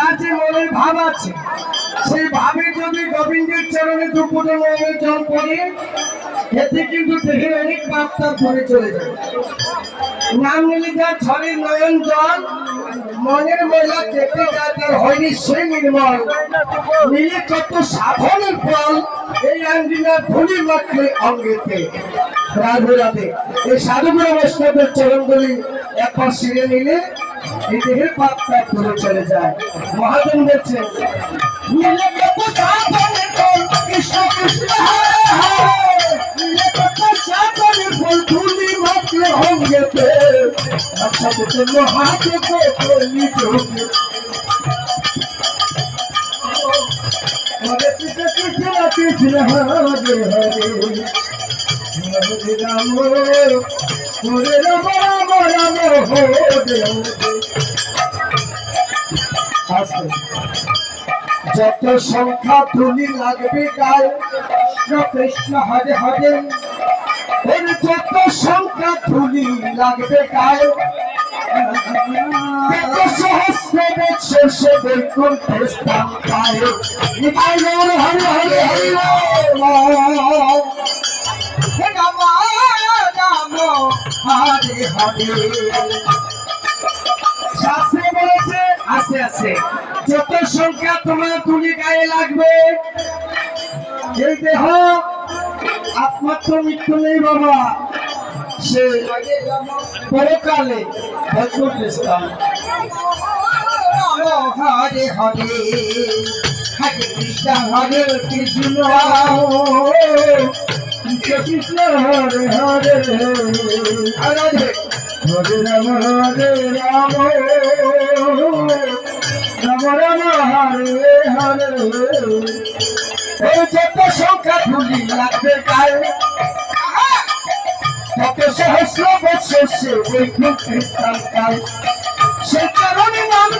যার যে মনের ভাব আছে সেই ভাবে যদি গোবিন্দের চরণে দুপুরে মনের জল পড়ে, এতে কিন্তু দেহের অনেক বার্তা ধরে চলে যায়। নাম নিলে যার ছলের নয়ন জল, মনের ময়লা কেটে যায়, তার হয়নি সে নির্মল। নিলে কত সাধনের ফল, এই আঙ্গিনার ধুলি মাত্রে অঙ্গেতে। রাধে রাধে। এই সাধুগুলো বৈষ্ণবের চরণগুলি একবার সিঁড়ে নিলে এই দেহের পাপটা ধরে চলে যায়। মহাজন ফল, কৃষ্ণ কৃষ্ণ জন্য হাতে কলি চোখে হরে কৃষ্ণ কৃষ্ণ হরে হরে হরে হরে হরে যত সংখ্যা তুলি লাগবে গায়ে কৃষ্ণ কৃষ্ণ হরে হরে। ওর যত সংখ্যা তুলি লাগবে গায়ে কত সহস্র বৎসর সে বৈকুণ্ঠে স্থান পায়। হরে হরে হরে রাম হরে যত সংখ্যা তোমার তুলি গায়ে লাগবে, এই দেহ তো মৃত্যু নেই বাবা। সে পরকালে ভগবত স্থান হরে হরে। হরে কৃষ্ণ হরে কৃষ্ণ। কৃষ্ণ হরে হরে। হরে হরে রাম। হরে রাম রাম রাম হরে হরে। এই যত সংখ্যা ধুলি লাগবে গায়ে কত সহস্র বছর সে বৈকুণ্ঠ কাল সে কারণে নাম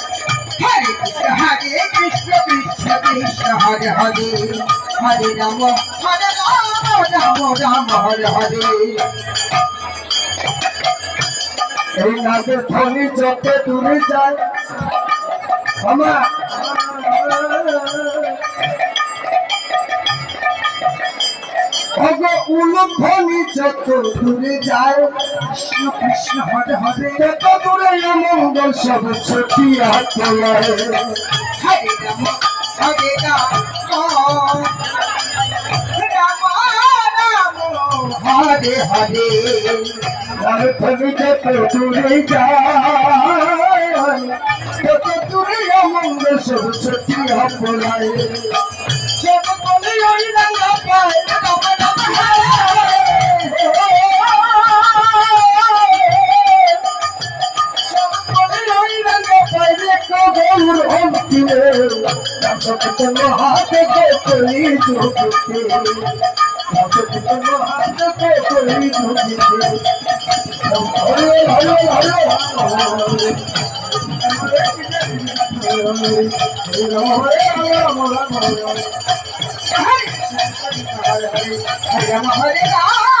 হরে কৃষ্ণ হরে কৃষ্ণ কৃষ্ণ কৃষ্ণ হরে হরে হরে রাম হরে রাম রাম এই নাচের ধ্বনি যত দূরে যায় আমার ভগ উলম্ভনি যত দূরে যায়, কৃষ্ণ কৃষ্ণ, হরে হরে যত দূরে মঙ্গল সব ছটিয়া চলায় হরে রাম হরে রাম, হরে হরে। আর তুমি যত দূরে যায়, তত দূরে মঙ্গল সব ছটিয়া পলায় সব হাতে কলি দুঃখে হাতে কলি দুঃখে হরে হরে হরে হরে হরে হরে